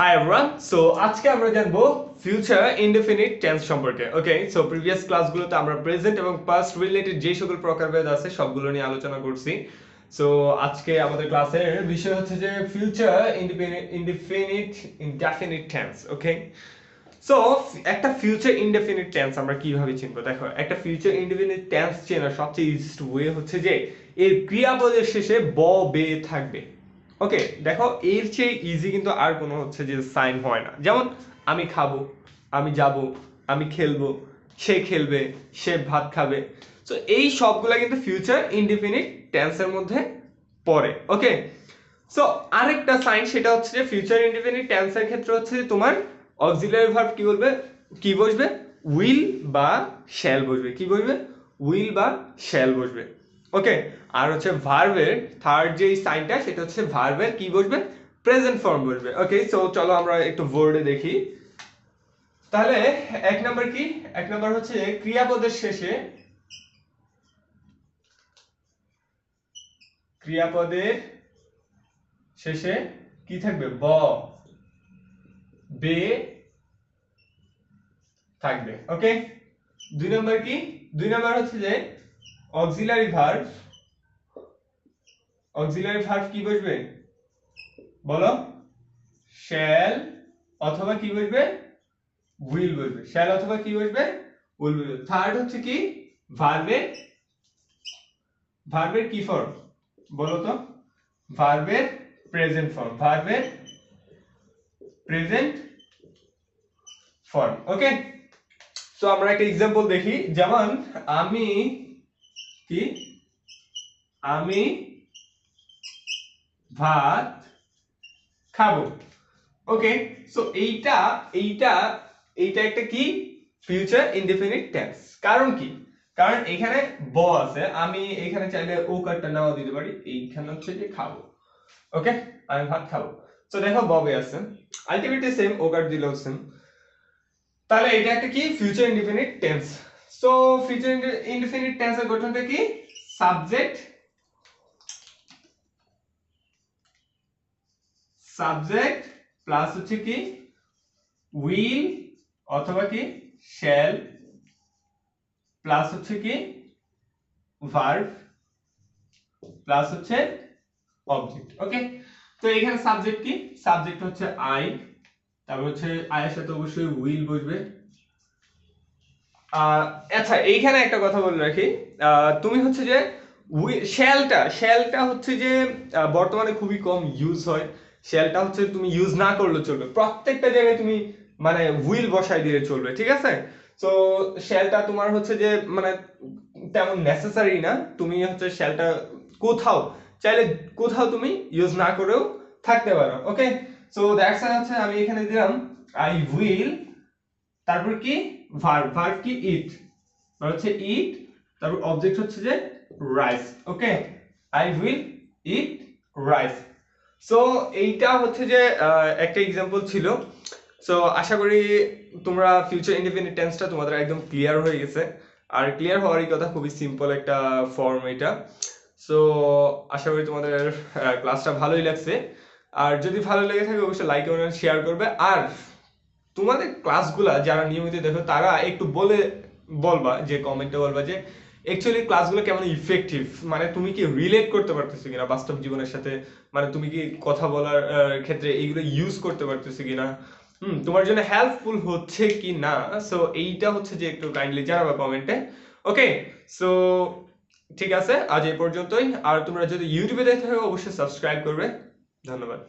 Hi everyone so আজকে আমরা জানব ফিউচার ইনডেফিনিট টেন্স সম্পর্কে ওকে সো প্রিভিয়াস ক্লাসগুলোতে আমরা প্রেজেন্ট এবং পাস্ট রিলেটেড যে সকল প্রকারভেদ আছে, সবগুলো নিয়ে আলোচনা করছি। সো আজকে আমাদের ক্লাসের বিষয় হচ্ছে যে future indefinite indefinite tense okay so একটা ফিউচার ইনডেফিনিট টেন্স আমরা কীভাবে চিনবো? দেখো, একটা ফিউচার ইনডেফিনিট টেন্স চেনার সবচেয়ে ইজিস্ট ওয়ে হচ্ছে যে, এর ক্রিয়াপদের শেষে ব, বে থাকবে। ওকে দেখো, এর চেয়ে ইজি কিন্তু আর কোনো হচ্ছে যে সাইন হয় না। যেমন, আমি খাব, আমি যাব, আমি খেলব, সে খেলবে, সে ভাত খাবে। তো এই সবগুলো কিন্তু ফিউচার ইনডিফিনিট টেন্সের মধ্যে পড়ে ওকে সো আরেকটা সাইন সেটা হচ্ছে যে ফিউচার ইনডিফিনিট টেন্সের ক্ষেত্রে হচ্ছে যে তোমার অক্সিলারি ভার্ব কি বলবে? কি বসবে? উইল বা শ্যাল বসবে। কি বসবে? উইল বা শ্যাল বসবে। ওকে আর হচ্ছে ভার্বের থার্ড যেই সাইনটা সেটা হচ্ছে ভার্বের কি বসবে? প্রেজেন্ট ফর্ম বসবে। ওকে সো চলো আমরা একটু বোর্ডে দেখি। তাহলে এক নাম্বার কি? এক নাম্বার হচ্ছে ক্রিয়াপদের শেষে ক্রিয়াপদের শেষে কি থাকবে? ব, বে থাকবে। ওকে দুই নম্বর কি? দুই নম্বর হচ্ছে যে অক্সিলারি ভার্ব অক্সিলারি ভার্ব কি বসবে? বলো। শ্যাল অথবা কি বসবে? উইল বসবে। শ্যাল অথবা কি বসবে? উইল বসবে। থার্ড হচ্ছে কি? ভার্বের ভার্বের কি ফর্ম বলো তো। ভার্বের প্রেজেন্ট ফর্ম ভার্বের প্রেজেন্ট ফর্ম ওকে সো আমরা একটা এক্সাম্পল দেখি। যেমন, আমি কি? আমি ভাত খাব। ওকে সো এইটা এইটা এইটা একটা কি? ফিউচার ইনডিফিনিট টেন্স কারণ কি? কারণ এখানে ব আছে, আমি এখানে চাইলে ও কারটা নাও দিতে পারি, এইখানে হচ্ছে যে খাব। ওকে আমি ভাত খাব। সো দেখো ববে আছে আলটিমেটলি সেম ও কার্ড দিলেও সেম তাহলে এটা একটা কি? Future indefinite tense so future indefinite টেন্সের গঠনটা কি? সাবজেক্ট সাবজেক্ট প্লাস হচ্ছে কি? উইল অথবা কি? শ্যাল প্লাস হচ্ছে কি? ভার্ব প্লাস হচ্ছে অবজেক্ট ওকে তো এখানে সাবজেক্ট কি? সাবজেক্ট হচ্ছে আই তারপর হচ্ছে আয়ের সাথে অবশ্যই উইল বসবে। আচ্ছা এইখানে একটা কথা বলে রাখি। তুমি হচ্ছে যে শ্যালটা শ্যালটা হচ্ছে যে বর্তমানে খুবই কম ইউজ হয়। শ্যালটা হচ্ছে তুমি ইউজ না করলে চলবে। প্রত্যেকটা জায়গায় তুমি মানে উইল বসাই দিলে চলবে, ঠিক আছে? তো শ্যালটা তোমার হচ্ছে যে মানে তেমন নেসেসারি না। তুমি হচ্ছে শ্যালটা কোথাও, চাইলে কোথাও তুমি ইউজ না করেও থাকতে পারো ওকে সো দ্যাটস হচ্ছে আমি এখানে দিলাম আই উইল তারপর কি? ভার্ব ভার্ব কি? ইট মানে হচ্ছে ইট তারপর অবজেক্ট হচ্ছে যে rice okay I will eat rice so এইটা হচ্ছে যে একটা এক্সাম্পল ছিল। সো আশা করি তোমরা ফিউচার ইন্ডিপেন্ডেন্ট টেন্সটা তোমাদের একদম ক্লিয়ার হয়ে গেছে। আর ক্লিয়ার হওয়ারই কথা খুবই সিম্পল একটা ফর্ম এটা। সো আশা করি তোমাদের ক্লাসটা ভালোই লাগছে। আর যদি ভালো লেগে থাকে, অবশ্যই লাইক এবং শেয়ার করবে। আর তোমাদের ক্লাসগুলা যারা নিয়মিত দেখো, তারা একটু বলে বলবা যে কমেন্টে বলবা যে অ্যাকচুয়ালি ক্লাসগুলো কেমন ইফেক্টিভ মানে তুমি কি রিলেট করতে পারতেছো কিনা বাস্তব জীবনের সাথে? মানে তুমি কি কথা বলার ক্ষেত্রে এইগুলো ইউজ করতে পারতেছো কিনা? হুম, তোমার জন্য হেল্পফুল হচ্ছে কি না? সো এইটা হচ্ছে যে একটু কাইন্ডলি জানাবা কমেন্টে ওকে সো ঠিক আছে, আজ এই পর্যন্তই। আর তোমরা যদি ইউটিউবে দেখতে থাকো, অবশ্যই সাবস্ক্রাইব করবে। ধন্যবাদ।